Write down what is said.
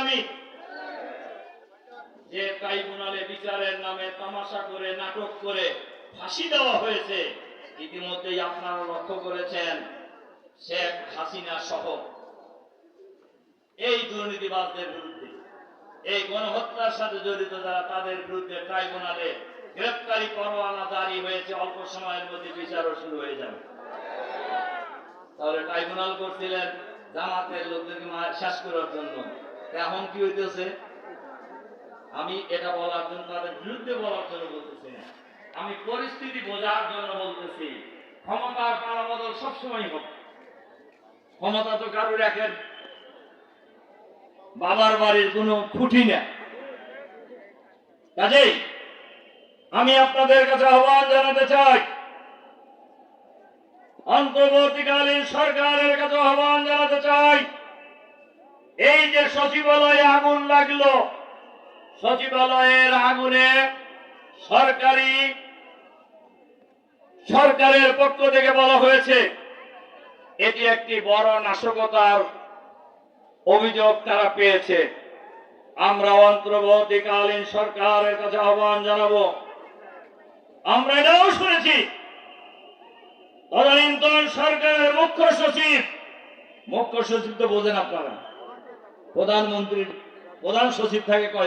আমি যে ট্রাইব্যুনালে বিচারের নামে তামাশা করে, নাটক করে ফাঁসি দেওয়া হয়েছে, ইতিমধ্যেই আপনারা লক্ষ্য করেছেন শেখ হাসিনা সহ এই দুর্নীতিবাজদের বিরুদ্ধে, এই গণহত্যার সাথে জড়িত যারা তাদের বিরুদ্ধে ট্রাইব্যুনালে গ্রেপ্তারি পরোয়ানা জারি হয়েছে, অল্প সময়ের মধ্যে বিচারও শুরু হয়ে যাবে। তাহলে ট্রাইব্যুনাল করছিলেন জামাতের লোকদেরকে শেষ করার জন্য। এখন কি হইতেছে? আমি এটা বলার জন্য তাদের বিরুদ্ধে বলার জন্য বলতেছি না। আমি পরিস্থিতি বোঝার জন্য বলতেছি, ক্ষমতার পালাবদল সবসময় হোক ক্ষমতা তো কারোর একের বাবার বাড়ির কোনো খুঁটি না। কাজেই আমি আপনাদের কাছে আহ্বান জানাতে চাই, অন্তর্বর্তীকালীন সরকারের কাছে আহ্বান জানাতে চাই এই যে সচিবালয়ে আগুন লাগল, সচিবালয়ের আগুনে সরকারি, সরকারের পক্ষ থেকে বলা হয়েছে, এটি একটি বড় নাশকতার অভিযোগ তারা পেয়েছে। আমরা অন্তর্বর্তীকালীন সরকারের কাছে আহ্বান জানাব। আমরা এটাও শুনেছি। তদানীন্তন সরকারের মুখ্য সচিব মুখ্য সচিব তো বোঝেন আপনারা। প্রধানমন্ত্রীর প্রধান সচিব থাকে কয়